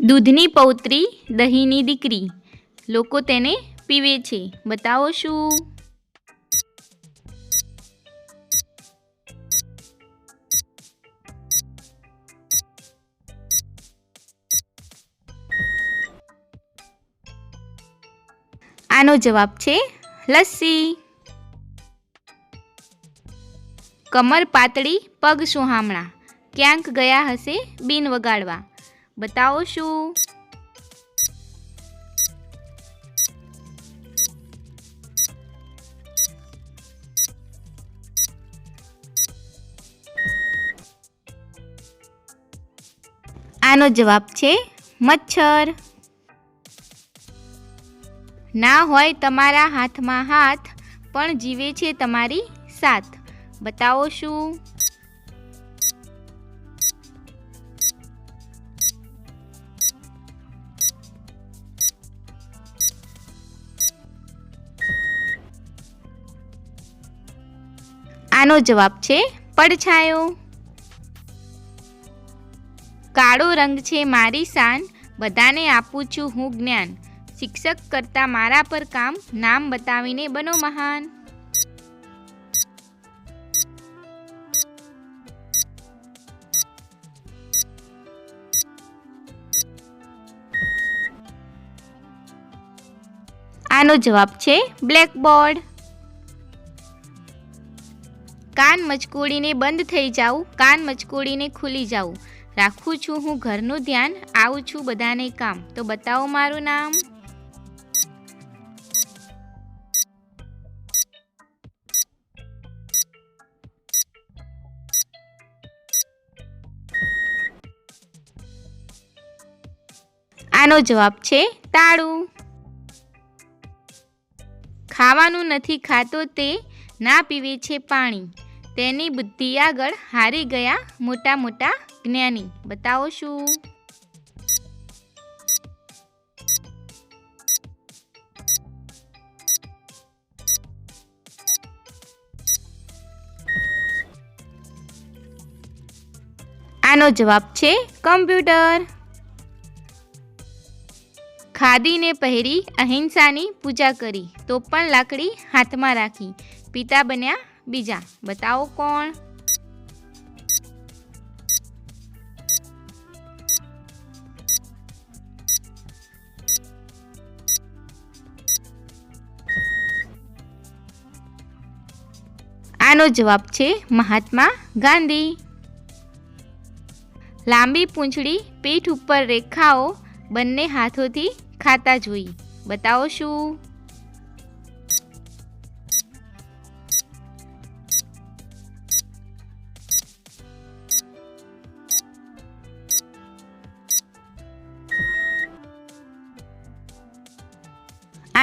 દૂધની પૌત્રી, દહીંની દીકરી. લોકો તેને પીવે છે. બતાવો શું? આનો જવાબ છે લસ્સી. કમર પાતળી, પગ સુહામણા. ક્યાંક ગયા હશે બિન વગાડવા. બતાવો શું આનો જવાબ છે મચ્છર. ના હોય તમારા હાથમાં હાથ, પણ જીવે છે તમારી સાથ. બતાવો શું આનો જવાબ છે પડછાયો. કાળો રંગ છે મારી શાન, બધાને આપું છું હું જ્ઞાન. શિક્ષક કરતા મારા પર કામ, નામ બતાવીને બનો મહાન. આનો જવાબ છે બ્લેકબોર્ડ. કાન મચકોડીને બંધ થઈ જાઉં, કાન મચકોડીને ખુલી જાઉં. રાખું છું હું ઘરનું ધ્યાન, આવું છું બધાને કામ. તો બતાવો મારું નામ? આનો જવાબ છે તાળું. ખાવાનું નથી ખાતો તે, ના પીવે છે પાણી. તેની બુદ્ધિ આગળ હારી ગયા મોટા મોટા જ્ઞાની. બતાવો શું? આનો જવાબ છે કમ્પ્યુટર. ખાદીને પહેરી અહિંસાની પૂજા કરી, તો પણ લાકડી હાથમાં રાખી. પિતા બન્યા બીજા, બતાવો કોણ? આનો જવાબ છે મહાત્મા ગાંધી. લાંબી પૂંછડી, પીઠ ઉપર રેખાઓ બંને હાથોથી ખાતા જોઈ. બતાવો શું?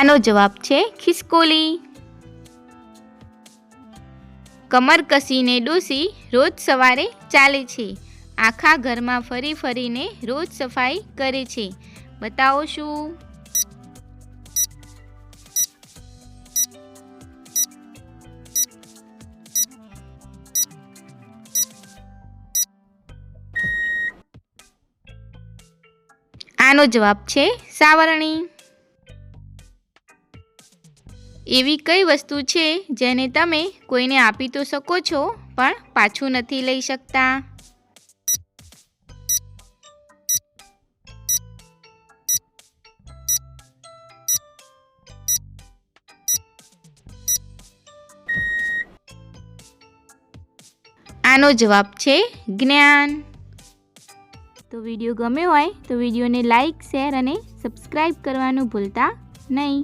આનો જવાબ છે ખિસકોલી. કમર કસીને ડોસી રોજ સવારે ચાલે છે. આખા ઘરમાં ફરી ફરીને રોજ સફાઈ કરે છે. બતાવો શું? આનો જવાબ છે સાવરણી. એવી કઈ વસ્તુ છે જેને તમે કોઈને આપી તો શકો છો, પણ પાછું નથી લઈ શકતા? આનો જવાબ છે જ્ઞાન. તો વીડિયો ગમ્યો હોય તો વિડીયોને લાઈક, શેર અને સબસ્ક્રાઈબ કરવાનું ભૂલતા નહીં.